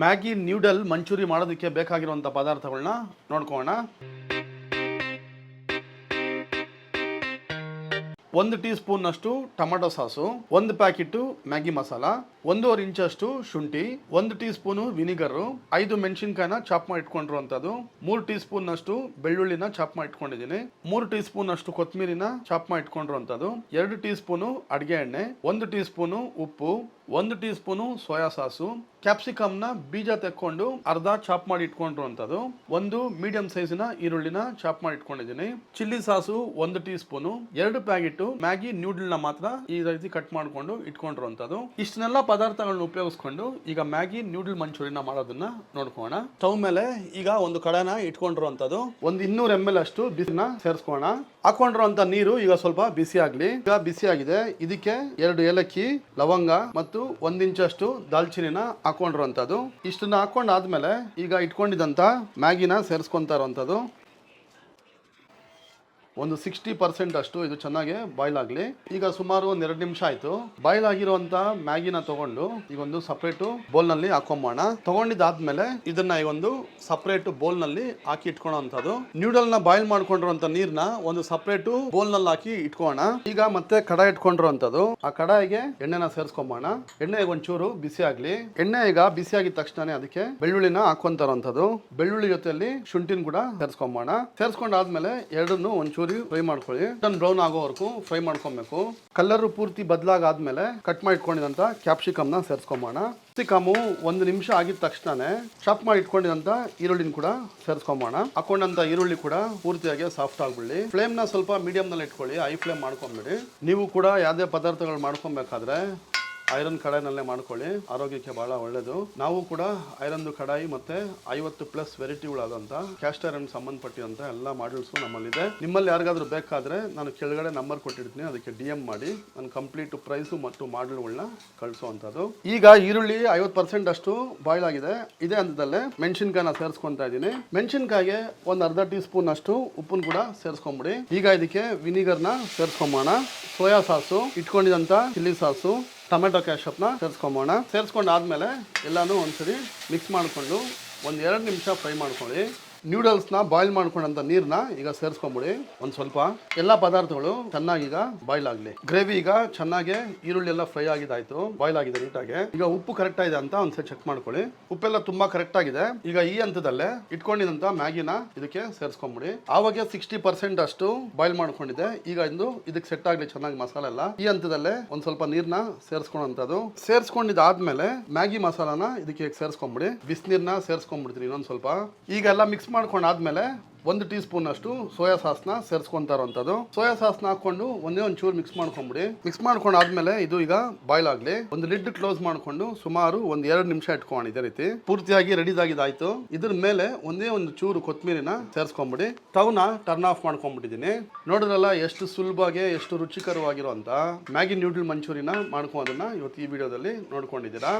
Maggi ನ್ಯೂಡಲ್ manchurian ಮಾಡೋದಕ್ಕೆ ಬೇಕಾಗಿರುವಂಥ ಪದಾರ್ಥಗಳನ್ನ ನೋಡ್ಕೊಳ್ಳೋಣ. ಒಂದು ಟೀ ಸ್ಪೂನ್ನಷ್ಟು ಟೊಮೆಟೊ ಸಾಸು, ಒಂದು ಪ್ಯಾಕೆಟು ಮ್ಯಾಗಿ ಮಸಾಲ, ಒಂದೂವರೆ ಇಂಚಷ್ಟು ಶುಂಠಿ, ಒಂದು ಟೀ ಸ್ಪೂನು ವಿನಿಗರು, ಐದು ಮೆಣಸಿನ್ಕಾಯಿನ ಚಾಪ್ ಮಾಡಿ ಇಟ್ಕೊಂಡಿರುವಂಥದ್ದು ಮೂರು ಟೀ ಸ್ಪೂನ್ನಷ್ಟು ಬೆಳ್ಳುಳ್ಳಿನ ಚಾಪ್ ಮಾಡಿ ಇಟ್ಕೊಂಡಿದ್ದೀನಿ ಮೂರು ಟೀ ಸ್ಪೂನ್ನಷ್ಟು ಕೊತ್ತಂಬರಿನ ಚಾಪ್ ಮಾಡಿ ಇಟ್ಕೊಂಡಿರುವಂಥದ್ದು ಎರಡು ಟೀ ಸ್ಪೂನು ಅಡುಗೆ ಎಣ್ಣೆ, ಒಂದು ಟೀ ಸ್ಪೂನು ಉಪ್ಪು, ಒಂದು ಟೀ ಸ್ಪೂನು ಸೋಯಾ ಸಾಸು, ಕ್ಯಾಪ್ಸಿಕಮ್ನ ಬೀಜ ತೆಕ್ಕೊಂಡು ಅರ್ಧ ಚಾಪ್ ಮಾಡಿ ಇಟ್ಕೊಂಡಿರುವಂಥದ್ದು ಒಂದು ಮೀಡಿಯಂ ಸೈಜಿನ ಈರುಳ್ಳಿನ ಚಾಪ್ ಮಾಡಿ ಇಟ್ಕೊಂಡಿದ್ದೀನಿ ಚಿಲ್ಲಿ ಸಾಸು ಒಂದು ಟೀ ಸ್ಪೂನು ಎರಡು ಪ್ಯಾಕೆಟ್ ಮ್ಯಾಗಿ ನ ಮಾತ್ರ ಈ ರೀತಿ ಕಟ್ ಮಾಡ್ಕೊಂಡು ಇಟ್ಕೊಂಡಿರುವಂತದ್ದು ಇಷ್ಟನ್ನೆಲ್ಲ ಪದಾರ್ಥಗಳನ್ನ ಉಪಯೋಗಿಸ್ಕೊಂಡು ಈಗ ಮ್ಯಾಗಿ ನ್ಯೂಡಲ್ ಮಂಚೂರಿನ ಮಾಡೋದನ್ನ ನೋಡ್ಕೋಣ ಸ್ಟವ್ ಮೇಲೆ ಈಗ ಒಂದು ಕಡಾನ ಇಟ್ಕೊಂಡಿರುವಂತದ್ದು ಒಂದು ಇನ್ನೂರ ಎಂ ಎಲ್ ಅಷ್ಟು ಬಿಸಿನ ಸೇರಿಸ್ಕೋಣ ಹಾಕೊಂಡಿರುವಂತ ನೀರು ಈಗ ಸ್ವಲ್ಪ ಬಿಸಿ ಆಗ್ಲಿ. ಈಗ ಬಿಸಿ ಆಗಿದೆ. ಇದಕ್ಕೆ ಎರಡು ಏಲಕ್ಕಿ, ಲವಂಗ ಮತ್ತು ಒಂದ್ ಇಂಚಷ್ಟು ದಾಲ್ಚಿನಿನ ಹಾಕೊಂಡಿರುವಂತದ್ದು ಇಷ್ಟನ್ನ ಹಾಕೊಂಡಾದ್ಮೇಲೆ ಈಗ ಇಟ್ಕೊಂಡಿದಂತ ಮ್ಯಾಗಿನ ಸೇರಿಸ್ಕೊಂತ ಇರುವಂತದ್ದು ಒಂದು ಸಿಕ್ಸ್ಟಿ ಪರ್ಸೆಂಟ್ ಅಷ್ಟು ಇದು ಚೆನ್ನಾಗಿ ಬಾಯ್ಲ್ ಆಗಲಿ ಈಗ ಸುಮಾರು ಒಂದು ಎರಡು ನಿಮಿಷ ಆಯ್ತು. ಬಾಯ್ಲ್ ಆಗಿರುವಂತ ಮ್ಯಾಗಿನ ತಗೊಂಡು ಈಗ ಒಂದು ಸಪ್ರೇಟು ನಲ್ಲಿ ಹಾಕೊಂಬೋಣ ತಗೊಂಡಿದ್ದಾದ್ಮೇಲೆ ಇದನ್ನ ಈಗ ಒಂದು ಸಪ್ರೇಟ್ನಲ್ಲಿ ಹಾಕಿ ನ್ಯೂಡಲ್ನ ಬಾಯ್ಲ್ ಮಾಡ್ಕೊಂಡಿರುವಂತ ನೀರನ್ನ ಒಂದು ಸಪ್ರೇಟ್ನಲ್ಲಿ ಹಾಕಿ ಇಟ್ಕೋಣ ಈಗ ಮತ್ತೆ ಕಡಾಯಿ ಇಟ್ಕೊಂಡಿರುವಂತದ್ದು ಆ ಕಡಾಯಿಗೆ ಎಣ್ಣೆನ ಸೇರಿಸ್ಕೊಂಬೋಣ ಎಣ್ಣೆ ಒಂಚೂರು ಬಿಸಿ ಆಗ್ಲಿ. ಎಣ್ಣೆ ಈಗ ಬಿಸಿ ಆಗಿದ ತಕ್ಷಣನೇ ಅದಕ್ಕೆ ಬೆಳ್ಳುಳ್ಳಿನ ಹಾಕೊಂತಾರಂಥದ್ದು ಬೆಳ್ಳುಳ್ಳಿ ಜೊತೆಯಲ್ಲಿ ಶುಂಠಿನ ಕೂಡ ಸೇರಿಸ್ಕೊಂಬೋಣ ಸೇರಿಸ್ಕೊಂಡಾದ್ಮೇಲೆ ಎರಡನ್ನು ಒಂಚೂರು ಫ್ರೈ ಮಾಡ್ಕೊಳ್ಳಿ. ಟನ್ ಬ್ರೌನ್ ಆಗೋವರೆಗೂ ಫ್ರೈ ಮಾಡ್ಕೊಬೇಕು. ಕಲರ್ ಪೂರ್ತಿ ಬದಲಾಗಾದ್ಮೇಲೆ ಕಟ್ ಮಾಡಿ ಕ್ಯಾಪ್ಸಿಕಮ್ನ ಸೇರಿಸ್ಕೊಂಬೋಣ ಕ್ಯಾಪ್ಸಿಕಮು ಒಂದು ನಿಮಿಷ ಆಗಿದ ತಕ್ಷಣನೇ ಚಾಪ್ ಮಾಡಿ ಇಟ್ಕೊಂಡಿದಂತ ಈರುಳ್ಳಿನ ಕೂಡ ಸೇರಿಸ್ಕೊಂಬೋಣ ಹಾಕೊಂಡಂತ ಈರುಳ್ಳಿ ಕೂಡ ಪೂರ್ತಿಯಾಗಿ ಸಾಫ್ಟ್ ಆಗ್ಬಿಡ್ಲಿ. ಫ್ಲೇಮ್ನ ಸ್ವಲ್ಪ ಮೀಡಿಯಂ ನಲ್ಲಿ ಇಟ್ಕೊಳ್ಳಿ. ಹೈ ಫ್ಲೇಮ್ ಮಾಡ್ಕೊಂಬಿಡಿ. ನೀವು ಕೂಡ ಯಾವುದೇ ಪದಾರ್ಥಗಳು ಮಾಡ್ಕೊಬೇಕಾದ್ರೆ ಐರನ್ ಕಡಾಯಿನಲ್ಲೇ ಮಾಡ್ಕೊಳ್ಳಿ. ಆರೋಗ್ಯಕ್ಕೆ ಬಹಳ ಒಳ್ಳೆಯದು ನಾವು ಕೂಡ ಐರನ್ ಕಡಾಯಿ ಮತ್ತೆ ಐವತ್ತು ಪ್ಲಸ್ ವೆರೈಟಿಗಳಾದಂಥ ಕ್ಯಾಸ್ಟ್ ಐರನ್ ಎಲ್ಲ ಮಾಡೆಲ್ಸು ನಮ್ಮಲ್ಲಿದೆ. ನಿಮ್ಮಲ್ಲಿ ಯಾರಿಗಾದ್ರೂ ಬೇಕಾದ್ರೆ ನಾನು ಕೆಳಗಡೆ ನಂಬರ್ ಕೊಟ್ಟಿರ್ತೀನಿ. ಅದಕ್ಕೆ ಡಿ ಎಂ ಮಾಡಿ ನಾನು ಕಂಪ್ಲೀಟ್ ಪ್ರೈಸು ಮತ್ತು ಮಾಡೆಲ್ಗಳನ್ನ ಕಳಿಸುವಂಥದ್ದು. ಈಗ ಈರುಳ್ಳಿ ಐವತ್ತು ಪರ್ಸೆಂಟ್ ಅಷ್ಟು ಬಾಯ್ಲ್ ಆಗಿದೆ. ಇದೇ ಹಂತದಲ್ಲೇ ಮೆಣಸಿನ್ಕಾಯಿನ ಸೇರಿಸ್ಕೊಂತ ಇದ್ದೀನಿ. ಮೆಣಸಿನ್ಕಾಯಿಗೆ ಒಂದು ಅರ್ಧ ಟೀ ಸ್ಪೂನ್ ಅಷ್ಟು ಉಪ್ಪನ್ನು ಕೂಡ ಸೇರಿಸ್ಕೊಂಬಿಡಿ. ಈಗ ಇದಕ್ಕೆ ವಿನಿಗರ್ನ ಸೇರಿಸ್ಕೊಂಬೋಣ ಸೋಯಾ ಸಾಸು ಇಟ್ಕೊಂಡಿದಂಥ ಚಿಲ್ಲಿ ಸಾಸು ಟೊಮೆಟೊ ಕ್ಯಾಶಪ್ನ ಸೇರಿಸ್ಕೊಂಬೋಣ. ಸೇರಿಸ್ಕೊಂಡಾದ್ಮೇಲೆ ಎಲ್ಲನೂ ಒಂದ್ಸರಿ ಮಿಕ್ಸ್ ಮಾಡಿಕೊಂಡು ಒಂದು ಎರಡು ನಿಮಿಷ ಫ್ರೈ ಮಾಡ್ಕೊಳ್ಳಿ. ನ್ಯೂಡಲ್ಸ್ನ ಬಾಯ್ಲ್ ಮಾಡ್ಕೊಂಡಂತ ನೀರ್ನ ಈಗ ಸೇರಿಸ್ಕೊಂಬಿಡಿ. ಒಂದು ಸ್ವಲ್ಪ. ಎಲ್ಲ ಪದಾರ್ಥಗಳು ಚೆನ್ನಾಗಿ ಈಗ ಬಾಯ್ಲ್ ಆಗಲಿ. ಗ್ರೇವಿ ಈಗ ಚೆನ್ನಾಗಿ ಈರುಳ್ಳಿ ಎಲ್ಲ ಫ್ರೈ ಆಗಿದಾಯ್ತು ಬಾಯ್ಲ್ ಆಗಿದೆ ನೀಟಾಗಿ. ಈಗ ಉಪ್ಪು ಕರೆಕ್ಟ್ ಆಗಿದೆ ಅಂತ ಒಂದ್ಸರಿ ಚೆಕ್ ಮಾಡ್ಕೊಳ್ಳಿ. ಉಪ್ಪೆಲ್ಲ ತುಂಬಾ ಕರೆಕ್ಟ್ ಆಗಿದೆ. ಈಗ ಈ ಹಂತದಲ್ಲೇ ಇಟ್ಕೊಂಡಿದಂತ ಮ್ಯಾಗಿನ ಇದಕ್ಕೆ ಸೇರಿಸ್ಕೊಂಬಿಡಿ. ಆವಾಗ ಸಿಕ್ಸ್ಟಿ ಪರ್ಸೆಂಟ್ ಅಷ್ಟು ಬಾಯ್ಲ್ ಮಾಡ್ಕೊಂಡಿದೆ ಈಗ ಇಂದು ಇದಕ್ಕೆ ಸೆಟ್ ಆಗ್ಲಿ ಚೆನ್ನಾಗಿ ಮಸಾಲೆ ಎಲ್ಲ. ಈ ಹಂತದಲ್ಲೇ ಒಂದ್ ಸ್ವಲ್ಪ ನೀರ್ನ ಸೇರಿಸ್ಕೊಳ್ಳೋಂಥದ್ದು ಸೇರಿಸ್ಕೊಂಡಿದ್ದಾದ್ಮೇಲೆ ಮ್ಯಾಗಿ ಮಸಾಲಾನ ಇದಕ್ಕೆ ಸೇರಿಸ್ಕೊಂಬಿಡಿ. ಬಿಸಿನೀರ್ನ ಸೇರಿಸ್ಕೊಂಡ್ಬಿಡ್ತೀನಿ ಇನ್ನೊಂದು ಸ್ವಲ್ಪ. ಈಗ ಎಲ್ಲ ಮಿಕ್ಸ್ ಮಾಡ್ಕೊಂಡಾದ್ಮೇಲೆ ಒಂದು ಟೀ ಸ್ಪೂನ್ ಅಷ್ಟು ಸೋಯಾ ಸಾಸ್ನ ಸೇರಿಸ್ಕೊಂತ ಇರೋಂಥದ್ದು. ಸೋಯಾ ಸಾಸ್ನ ಹಾಕೊಂಡು ಒಂದೇ ಒಂದು ಚೂರು ಮಿಕ್ಸ್ ಮಾಡ್ಕೊಂಬಿಡಿ. ಮಿಕ್ಸ್ ಮಾಡ್ಕೊಂಡಾದ್ಮೇಲೆ ಇದು ಈಗ ಬಾಯ್ಲ್ ಆಗಲಿ. ಒಂದು ಲಿಡ್ ಕ್ಲೋಸ್ ಮಾಡ್ಕೊಂಡು ಸುಮಾರು ಒಂದು ಎರಡು ನಿಮಿಷ ಇಟ್ಕೊಂಡು ಇದೇ ರೀತಿ. ಪೂರ್ತಿಯಾಗಿ ರೆಡಿ ಆಗಿದ್ದಾಯ್ತು ಇದ್ರ ಮೇಲೆ ಒಂದೇ ಒಂದು ಚೂರು ಕೊತ್ತಂಬರಿನ ಸೇರಿಸ್ಕೊಂಬಿಡಿ. ಸ್ಟವ್ನ ಟರ್ನ್ ಆಫ್ ಮಾಡ್ಕೊಂಡ್ಬಿಟ್ಟಿದ್ದೀನಿ ನೋಡಿದ್ರಲ್ಲ ಎಷ್ಟು ಸುಲಭವಾಗಿ ಎಷ್ಟು ರುಚಿಕರವಾಗಿರುವಂಥ ಮ್ಯಾಗಿ ನ್ಯೂಡಲ್ ಮಂಚೂರಿನ ಮಾಡ್ಕೋದನ್ನ ಇವತ್ತು ಈ ವಿಡಿಯೋದಲ್ಲಿ ನೋಡ್ಕೊಂಡಿದ್ದೀರಾ?